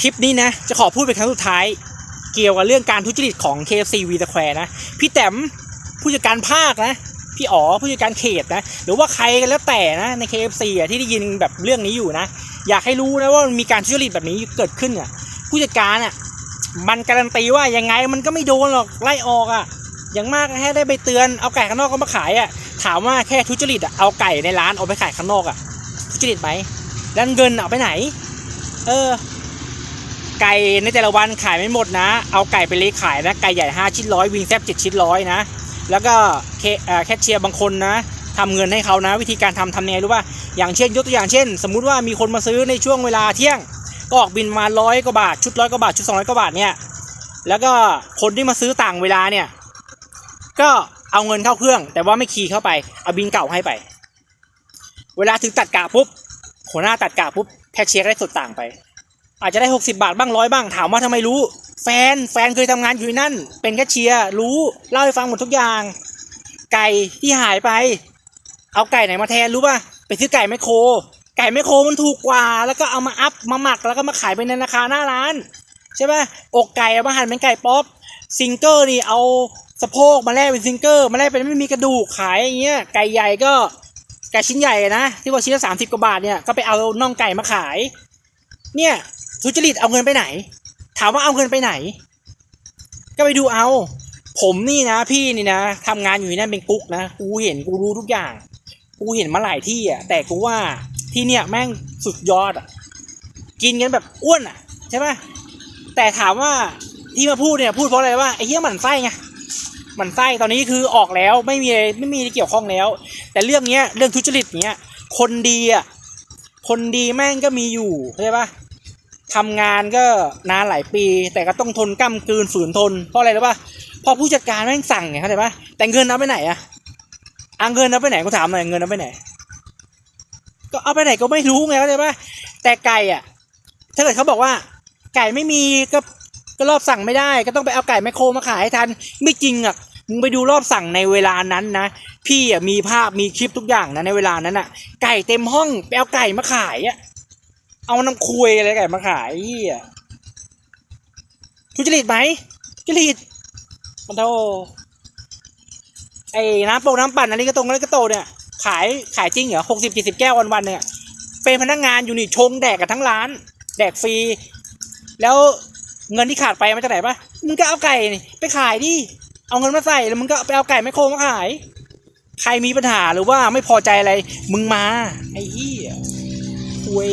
คลิปนี้นะ จะขอพูดเป็นครั้งสุดท้าย เกี่ยวกับเรื่องการทุจริตของ KFC V Square นะ พี่แต้มผู้จัดการภาคนะ พี่อ๋อผู้จัดการเขตนะ หรือว่าใครก็แล้วแต่นะใน KFC อะที่ได้ยินแบบเรื่องนี้อยู่นะ อยากให้รู้นะว่ามีการทุจริตแบบนี้เกิดขึ้นอะผู้จัดการอะมันการันตีว่ายังไงมันก็ไม่โดนหรอกไล่ออกอะอย่างมากแค่ได้ไปเตือนเอาไก่ข้างนอกก็มาขายอะถามว่าแค่ทุจริตอะเอาไก่ในร้านเอาไปขายข้างนอกอะทุจริตไหมแล้วเงินเอาไปไหน เออ ไก่ในแต่ละวันขายไม่หมดนะ เอาไก่ไปเลี้ยขายนะ ไก่ใหญ่ 5 ชิ้นร้อยวิงแซบ7ชิ้นร้อยนะ แล้วก็เคเอ่อแคชเชียร์บางคนนะทำเงินให้เขานะ วิธีการทำทำยังไงรู้ป่ะอย่างเช่น ยกตัวอย่างเช่น สมมุติว่ามีคนมาซื้อในช่วงเวลาเที่ยง ก็ออกบินมาร้อยกว่าบาทชุดร้อยกว่าบาทชุดสองร้อยกว่าบาทเนี่ยแล้วก็คนที่มาซื้อต่างเวลาเนี่ยก็เอาเงินเข้าเครื่อง แต่ว่าไม่คีย์เข้าไปเอาบินเก่าให้ไป เวลาถึงตัดกะปุ๊บหัวหน้าตัดกะปุ๊บแคชเชียร์ได้ส่วนต่างไป อาจจะได้ 60 บาทบ้างร้อยบ้างถามว่าทำไมรู้ แฟนแฟนเคยทำงานอยู่ที่นั่น เป็นแคชเชียร์รู้เล่าให้ฟังหมดทุกอย่าง ไก่ที่หายไป เอาไก่ไหนมาแทนรู้ป่ะไปซื้อไก่แมคโคร ไก่แมคโครมันถูกกว่า แล้วก็เอามาอัพมาหมักแล้วก็มาขายเป็นในราคาหน้าร้าน ใช่ป่ะอกไก่เอามาหั่นเป็นไก่ป๊อปซิงเกอร์นี่เอาสะโพกมาแลกเป็นซิงเกอร์มาแลกเป็นไม่มีกระดูกขายอย่างเงี้ยไก่ใหญ่ก็ไก่ชิ้นใหญ่นะที่ว่าชิ้นละสามสิบกว่าบาทเนี่ยก็ไปเอาน่องไก่มาขาย เนี่ย ทุจริตเอาเงินไปไหน ถามว่าเอาเงินไปไหน ก็ไปดูเอา ผมนี่นะ พี่นี่นะทำงานอยู่ที่นั่นเป็นกุ๊กนะกูเห็นกูรู้ทุกอย่าง กูเห็นมาหลายที่อะ แต่กูว่าที่เนี่ยแม่งสุดยอดอะ กินกันแบบอ้วนอะ ใช่ไหมแต่ถามว่าที่มาพูดเนี่ยพูดเพราะอะไรว่าไอ้เหี้ยหมันไส้ไงหมันไส้ตอนนี้คือออกแล้วไม่มีไม่มีเกี่ยวข้องแล้ว แต่เรื่องเนี้ยเรื่องทุจริตเนี้ยคนดีอะคนดีแม่งก็มีอยู่เข้าใจปะ ทำงานก็นานหลายปี แต่ก็ต้องทนก้ำกืนฝืนทน เพราะอะไรรู้ป่ะเพอผู้จัดการแม่งสั่งไงเข้าใจป่ะแต่เงินเอาไปไหนอะเอาเงินเอาไปไหนกูถามหน่อยเงินเอาไปไหน ก็เอาไปไหนก็ไม่รู้ไงเข้าใจป่ะแต่ไก่อะถ้าเกิดเขาบอกว่า ไก่ไม่มีก็ก็รอบสั่งไม่ได้ ก็ต้องไปเอาไก่แมคโครมาขายให้ทัน ไม่จริงอะมึงไปดูรอบสั่งในเวลานั้นนะพี่อะมีภาพมีคลิปทุกอย่างนะในเวลานั้นอะ ไก่เต็มห้องไปเอาไก่มาขายอะ เอาน้ำคุยอะไรไก่มาขายเฮียทุจริตไหมทุจริตมันโทไอ้น้ำโปงน้ำปั่นอันนี้ก็ตรงนั้ก็โตเนี่ย ขายขายจริงเหรอหกสิบเจ็ดสิบแก้ววันๆเนี่ย เป็นพนักงานอยู่นี่ชงแดกกับทั้งร้าน แดกฟรี แล้วเงินที่ขาดไปมาจากไหนปะมึงก็เอาไก่นี่ไปขายดิ เอาเงินมาใส่แล้วมึงก็ไปเอาไก่แมคโครมาขาย ใครมีปัญหาหรือว่าไม่พอใจอะไร มึงมา ไอ้เหี้ยคุย